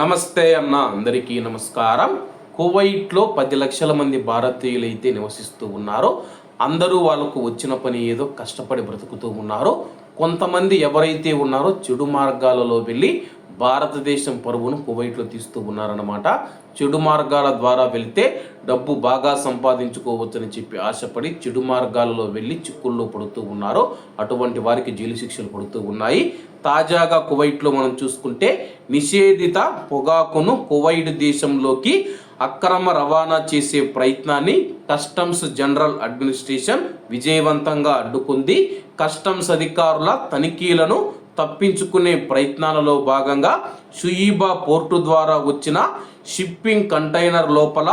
నమస్తే అన్న అందరికీ నమస్కారం. కువైట్లో పది లక్షల మంది భారతీయులు అయితే నివసిస్తూ ఉన్నారు అందరూ వాళ్ళకు వచ్చిన పని ఏదో కష్టపడి బ్రతుకుతూ ఉన్నారు. కొంతమంది ఎవరైతే ఉన్నారో చెడు మార్గాలలో వెళ్ళి భారతదేశం పరువును కువైట్లో తీస్తూ ఉన్నారన్నమాట. చెడు మార్గాల ద్వారా వెళ్తే డబ్బు బాగా సంపాదించుకోవచ్చని చెప్పి ఆశపడి చెడు మార్గాలలో వెళ్ళి చిక్కుల్లో పడుతూ ఉన్నారు. అటువంటి వారికి జైలు శిక్షలు పడుతూ ఉన్నాయి. తాజాగా కువైట్లో మనం చూసుకుంటే నిషేధిత పొగాకును కువైట్ దేశంలోకి అక్రమ రవాణా చేసే ప్రయత్నాన్ని కస్టమ్స్ జనరల్ అడ్మినిస్ట్రేషన్ విజయవంతంగా అడ్డుకుంది. కస్టమ్స్ అధికారుల తనిఖీలను తప్పించుకునే ప్రయత్నాలలో భాగంగా షుయిబా పోర్టు ద్వారా వచ్చిన షిప్పింగ్ కంటైనర్ లోపల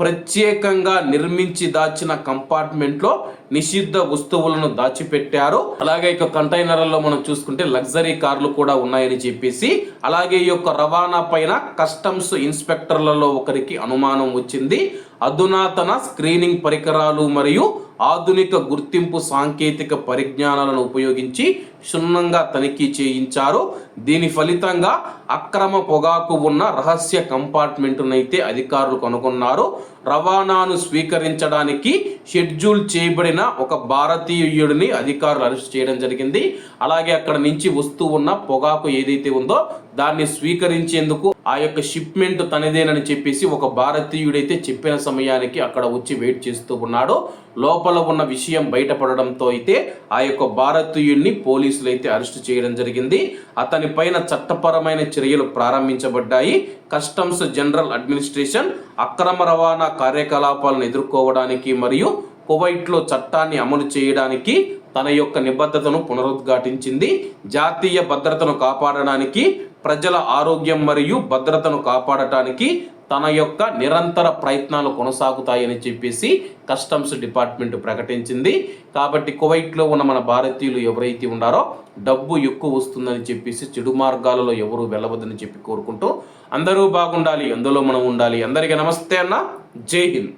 ప్రత్యేకంగా నిర్మించి దాచిన కంపార్ట్మెంట్లో నిషిద్ధ వస్తువులను దాచిపెట్టారు. అలాగే ఇక కంటైనర్లలో మనం చూసుకుంటే లగ్జరీ కార్లు కూడా ఉన్నాయని చెప్పేసి అలాగే ఈ యొక్క రవాణా పైన కస్టమ్స్ ఇన్స్పెక్టర్లలో ఒకరికి అనుమానం వచ్చింది. అధునాతన స్క్రీనింగ్ పరికరాలు మరియు ఆధునిక గుర్తింపు సాంకేతిక పరిజ్ఞానాలను ఉపయోగించి క్షుణ్ణంగా తనిఖీ చేయించారు. దీని ఫలితంగా అక్రమ పొగాకు ఉన్న రహస్య కంపార్ట్మెంటునైతే అధికారులు కనుగొన్నారు. రవాణాను స్వీకరించడానికి షెడ్యూల్ చేయబడిన ఒక భారతీయుడిని అధికారులు అరెస్ట్ చేయడం జరిగింది. అలాగే అక్కడ నుంచి వస్తూ ఉన్న పొగాకు ఏదైతే ఉందో దాన్ని స్వీకరించేందుకు ఆ యొక్క షిప్మెంట్ తనదేనని చెప్పేసి ఒక భారతీయుడైతే చెప్పిన సమయానికి అక్కడ వచ్చి వెయిట్ చేస్తూ ఉన్నాడు. లోపల ఉన్న విషయం బయటపడడంతో అయితే ఆ యొక్క భారతీయుడిని పోలీసులు అయితే అరెస్ట్ చేయడం జరిగింది. అతని పైన చట్టపరమైన చర్యలు ప్రారంభించబడ్డాయి. కస్టమ్స్ జనరల్ అడ్మినిస్ట్రేషన్ అక్రమ రవాణా కార్యకలాపాలను ఎదుర్కోవడానికి మరియు కువైట్లో చట్టాన్ని అమలు చేయడానికి తన యొక్క నిబద్ధతను పునరుద్ఘాటించింది. జాతీయ భద్రతను కాపాడడానికి ప్రజల ఆరోగ్యం మరియు భద్రతను కాపాడటానికి తన యొక్క నిరంతర ప్రయత్నాలు కొనసాగుతాయని చెప్పేసి కస్టమ్స్ డిపార్ట్మెంట్ ప్రకటించింది. కాబట్టి కువైట్లో ఉన్న మన భారతీయులు ఎవరైతే ఉన్నారో డబ్బు ఎక్కువ వస్తుందని చెప్పేసి చెడు మార్గాలలో ఎవరు వెళ్ళవద్దని చెప్పి కోరుకుంటూ అందరూ బాగుండాలి అందులో మనం ఉండాలి. అందరికీ నమస్తే అన్న. జై హింద్.